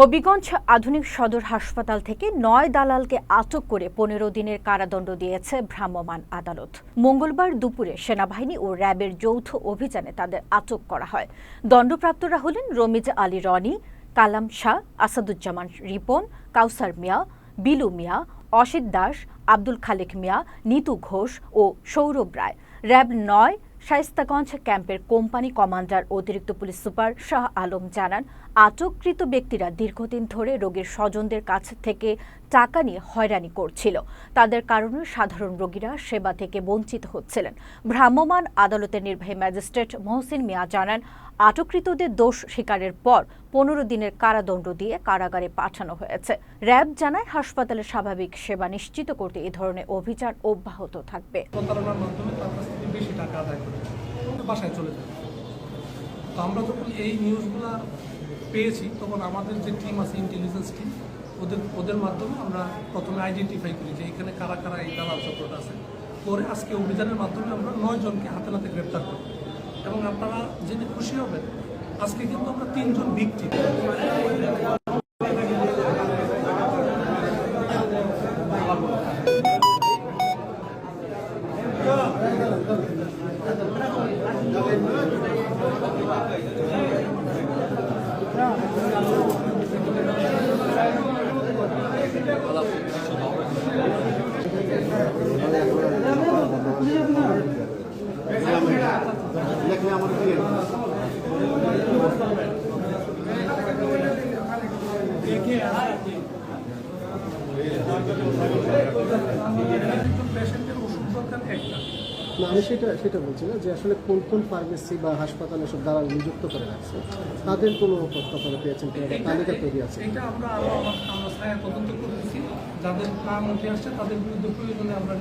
হবিগঞ্জ আধুনিক সদর হাসপাতাল থেকে নয় দালালকে আটক করে পনেরো দিনের কারাদণ্ড দিয়েছে ভ্রাম্যমাণ আদালত। মঙ্গলবার দুপুরে সেনাবাহিনী ও র্যাবের যৌথ অভিযানে তাদের আটক করা হয়। দণ্ডপ্রাপ্তরা হলেন রমিজ আলী রনি, কালাম শাহ, আসাদুজ্জামান রিপন, কাউসার মিয়া, বিলু মিয়া, অসিত দাস, আব্দুল খালেক মিয়া, নিতু ঘোষ ও সৌরভ রায়। র্যাব নয় শায়েস্তাগঞ্জ ক্যাম্পের কোম্পানি কমান্ডার অতিরিক্ত পুলিশ সুপার শাহ আলম জানান, আটককৃত ব্যক্তিরা দীর্ঘদিন ধরে রোগীর স্বজনদের কাছ থেকে টাকা নিয়ে হয়রানি করছিল। তাদের কারণে সাধারণ রোগীরা সেবা থেকে বঞ্চিত হচ্ছিলেন। ভ্রাম্যমাণ আদালতের নির্বাহী ম্যাজিস্ট্রেট মহসিন মিয়া জানান, আটককৃতদের দোষ স্বীকারের পর পনেরো দিনের কারাদণ্ড দিয়ে কারাগারে পাঠানো হয়েছে। র্যাব জানায় হাসপাতালের স্বাভাবিক সেবা নিশ্চিত করতে এ ধরনের অভিযান অব্যাহত থাকবে। বেশি টাকা আদায় বাসায় চলে যায়। তো আমরা যখন এই নিউজগুলো পেয়েছি, তখন আমাদের যে টিম আছে ইন্টেলিজেন্স টিম ওদের ওদের মাধ্যমে আমরা প্রথমে আইডেন্টিফাই করি যে এখানে কারা কারা এই দালাল চক্রটা আছে। পরে আজকে অভিযানের মাধ্যমে আমরা নয় জনকে হাতে নাতে গ্রেপ্তার করি। এবং আপনারা জেনে খুশি হবেন, আজকে কিন্তু আমরা তিনজন ভিক্টিম লেখলে আমার দিয়ে। পেশেন্টের একটা না আমি সেটা সেটা বলছি না যে আসলে কোন কোন ফার্মেসি বা হাসপাতালে সব দালাল নিযুক্ত করে রাখছে? তাদের কোনো তথ্য পেয়েছেন কিনা বা তালিকা তৈরি আছে এটা আমরা আরও আমার তদন্ত করতেছি যাদের নাম উঠে আসছে তাদের বিরুদ্ধে প্রয়োজনে আমরা